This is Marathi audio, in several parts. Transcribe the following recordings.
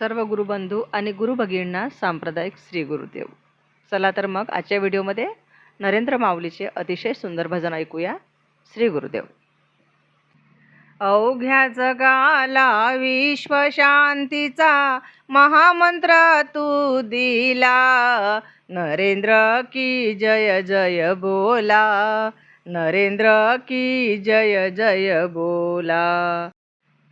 सर्व गुरुबंधू आणि गुरुभगिनींना सांप्रदायिक श्री गुरुदेव. चला तर मग आजच्या व्हिडिओमध्ये नरेंद्र माऊलीचे अतिशय सुंदर भजन ऐकूया. श्री गुरुदेव. अवघ्या जगाला विश्वशांतीचा महामंत्र तू दिला. नरेंद्र की जय जय बोला. नरेंद्र की जय जय बोला.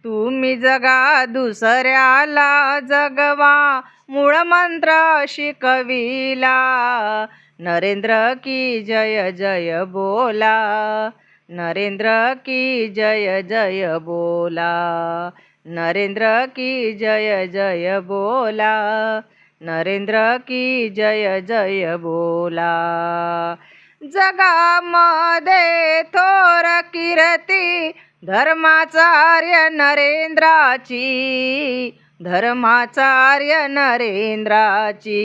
तुम्ही जगा दुसऱ्याला जगवा. मूळ मंत्र शिकविला. नरेंद्र की जय जय बोला. नरेंद्र की जय जय बोला. नरेंद्र की जय जय बोला. नरेंद्र की जय जय बोला. जगामध्ये थोर कीर्ती धर्माचार्य नरेंद्राची धर्माचार्य नरेंद्राची.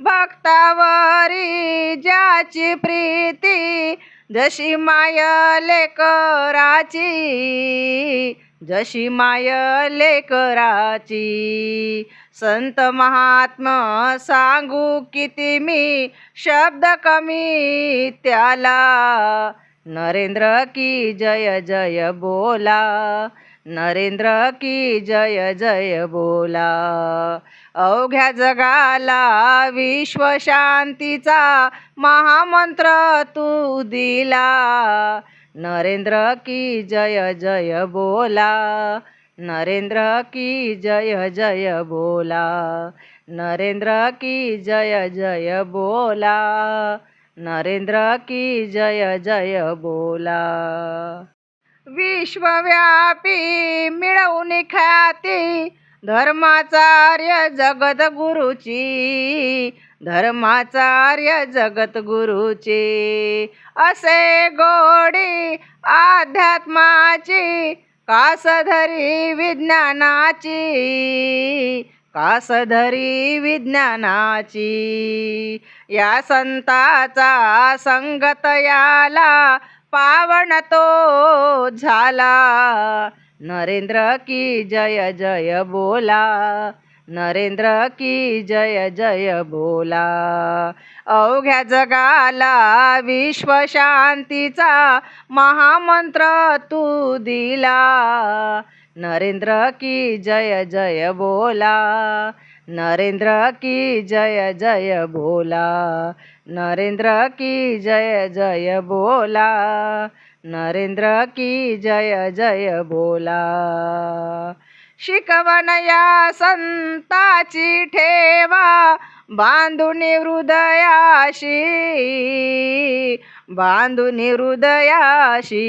भक्तावरी ज्याची प्रीती जशी माय लेकराची जशी माय लेकराची. संत महात्मा सांगू किती मी शब्द कमी त्याला. नरेंद्र की जय जय बोला। नरेंद्र की जय जय बोला। अवघ्या जगाला विश्वशांतीचा महामंत्र तू दिला। नरेंद्र की जय जय बोला। नरेंद्र की जय जय बोला। नरेंद्र की जय जय बोला। नरेंद्र की जय जय बोला. विश्वव्यापी मिळवून ख्याती धर्माचार्य जगद्गुरुची धर्माचार्य जगद्गुरुची. असे गोडी अध्यात्माची कासधरी विज्ञानाची कासधरी विज्ञानाची या संताचा संगत याला पावन तो झाला. नरेंद्र की जय जय बोला. नरेंद्र की जय जय बोला. अवघ्या जगाला विश्वशांतीचा महामंत्र तू दिला. नरेंद्र की जय जय बोला। नरेंद्र की जय जय बोला। नरेंद्र की जय जय बोला। नरेंद्र की जय जय बोला। शिकवण या संताची ठेवा। बांधून हृदयाशी बांधून हृदयाशी.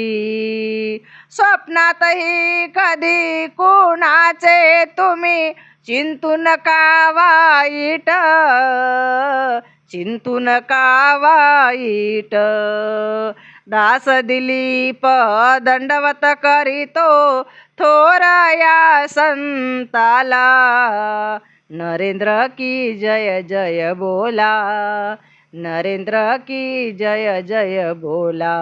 स्वप्नातही कधी कोणाचे तुम्ही चिंतू नका वाईट चिंतू नका वाईट. दास दिलीप दंडवत करीतो थोरया संताला. नरेंद्र की जय जय बोला। नरेंद्र की जय जय बोला।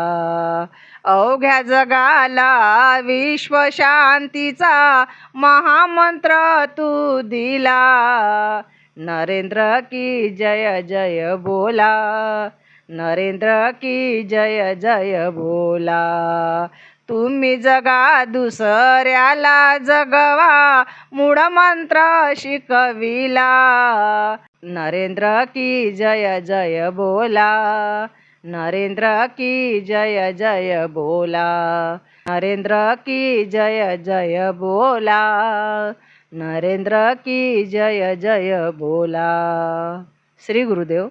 अवघ्या जगाला विश्वशांतीचा महामंत्र तू दिला। नरेंद्र की जय जय बोला। नरेंद्र की जय जय बोला। तुम्ही जगा दुसऱ्याला जगवा. मूळ मंत्र शिकविला. नरेंद्र की जय जय बोला. नरेंद्र की जय जय बोला. नरेंद्र की जय जय बोला. नरेंद्र की जय जय बोला. श्री गुरुदेव.